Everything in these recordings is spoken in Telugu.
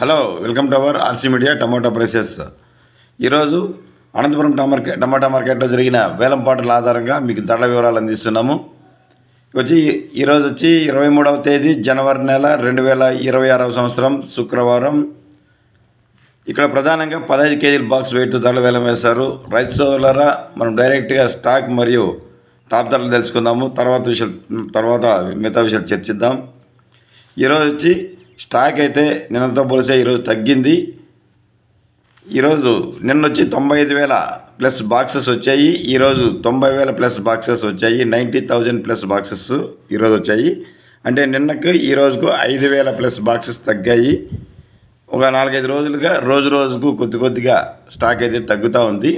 Hello welcome to our RC media tomato prices. ఈరోజు అనంతపురం టమార్కె టమాటా మార్కెట్లో జరిగిన వేలంపాటల ఆధారంగా మీకు ధరల వివరాలు అందిస్తున్నాము. వచ్చి ఈరోజు వచ్చి ఇరవై మూడవ తేదీ జనవరి నెల రెండు వేల ఇరవై ఆరవ సంవత్సరం శుక్రవారం. ఇక్కడ ప్రధానంగా పదహైదు కేజీల బాక్స్ వెయిట్తో ధరలు వేలం వేశారు. రైతు సోదరులారా మనం డైరెక్ట్గా స్టాక్ మరియు టాప్ ధరలు తెలుసుకుందాము. తర్వాత విషయాలు తర్వాత మిగతా విషయాలు చర్చిద్దాం. ఈరోజు వచ్చి స్టాక్ అయితే నిన్నతో పోలిస్తే ఈరోజు తగ్గింది. ఈరోజు నిన్న వచ్చి తొంభై ఐదు వేల ప్లస్ బాక్సెస్ వచ్చాయి. ఈరోజు తొంభై వేల ప్లస్ బాక్సెస్ వచ్చాయి. నైంటీ థౌజండ్ ప్లస్ బాక్సెస్ ఈరోజు వచ్చాయి. అంటే నిన్నకు ఈ రోజుకు ఐదు వేల ప్లస్ బాక్సెస్ తగ్గాయి. ఒక నాలుగైదు రోజులుగా రోజు రోజుకు కొద్ది కొద్దిగా స్టాక్ అయితే తగ్గుతూ ఉంది.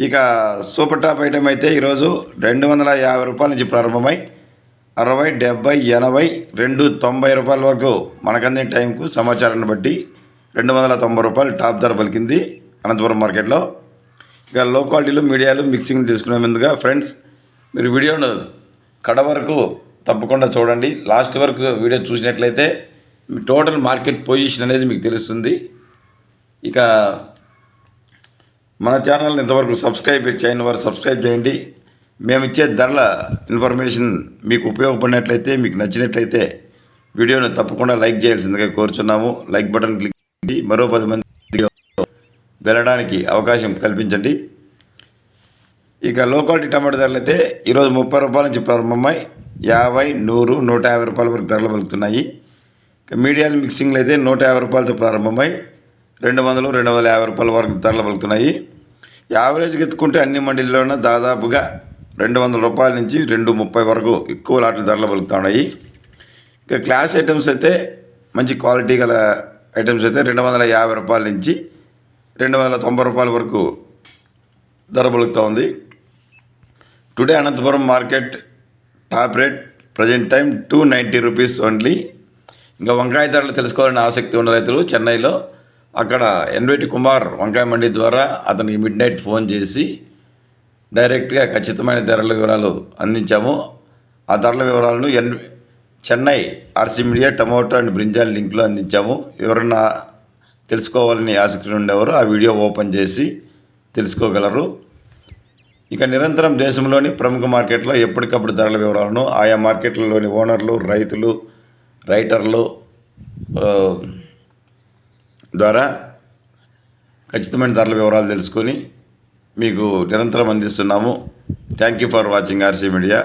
ఇక సూపర్ టాప్ ఐటమ్ అయితే ఈరోజు రెండు వందల యాభై రూపాయల నుంచి ప్రారంభమై అరవై డెబ్బై ఎనభై రెండు తొంభై రూపాయల వరకు మనకందిన టైంకు సమాచారాన్ని బట్టి రెండు వందల తొంభై రూపాయలు టాప్ ధర పలికింది అనంతపురం మార్కెట్లో. ఇక లో క్వాలిటీలో మీడియాలు మిక్సింగ్ తీసుకునే ముందుగా ఫ్రెండ్స్ మీరు వీడియోను కడ వరకు తప్పకుండా చూడండి. లాస్ట్ వరకు వీడియో చూసినట్లయితే మీ టోటల్ మార్కెట్ పొజిషన్ అనేది మీకు తెలుస్తుంది. ఇక మన ఛానల్ని ఇంతవరకు సబ్స్క్రైబ్ చేయని వారు సబ్స్క్రైబ్ చేయండి. మేము ఇచ్చే ధరల ఇన్ఫర్మేషన్ మీకు ఉపయోగపడినట్లయితే మీకు నచ్చినట్లయితే వీడియోను తప్పకుండా లైక్ చేయాల్సిందిగా కోరుచున్నాము. లైక్ బటన్ క్లిక్ చేసి మరో పది మంది వెళ్ళడానికి అవకాశం కల్పించండి. ఇక లో క్వాలిటీ టమాటో ధరలు అయితే ఈరోజు ముప్పై రూపాయల నుంచి ప్రారంభమై యాభై నూరు నూట యాభై రూపాయల వరకు ధరలు పలుకుతున్నాయి. ఇక మీడియాలు మిక్సింగ్లు అయితే నూట యాభై రూపాయలతో ప్రారంభమై రెండు వందలు రెండు వందల యాభై రూపాయల వరకు ధరలు పలుకుతున్నాయి. యావరేజ్కి ఎత్తుకుంటే అన్ని మండీల్లోనూ దాదాపుగా రెండు వందల రూపాయల నుంచి రెండు ముప్పై వరకు ఎక్కువ లాట్ల ధరలు పలుకుతున్నాయి ఇంకా క్లాస్ ఐటమ్స్ అయితే మంచి క్వాలిటీ గల ఐటమ్స్ అయితే రెండు వందల యాభై రూపాయల నుంచి రెండు వందల తొంభై రూపాయల వరకు ధర పలుకుతూ ఉంది. Today Anantapuram market top rate present time two ninety rupees only. ఇంకా వంకాయ ధరలు తెలుసుకోవాలని ఆసక్తి ఉన్న రైతులు చెన్నైలో అక్కడ ఎన్వైటి కుమార్ వంకాయ మండి ద్వారా అతనికి మిడ్ నైట్ ఫోన్ చేసి డైరెక్ట్గా ఖచ్చితమైన ధరల వివరాలు అందించాము. ఆ ధరల వివరాలను N Chennai RC media tomato and brinjal లింక్లో అందించాము. ఎవరన్నా తెలుసుకోవాలని ఆసక్తి ఉండేవారు. ఆ వీడియో ఓపెన్ చేసి తెలుసుకోగలరు. ఇక నిరంతరం దేశంలోని ప్రముఖ మార్కెట్లో ఎప్పటికప్పుడు ధరల వివరాలను ఆయా మార్కెట్లలోని ఓనర్లు రైతులు రైటర్లు ద్వారా ఖచ్చితమైన ధరల వివరాలు తెలుసుకొని మీకు నిరంతరం అందిస్తున్నాము. Thank you for watching RC media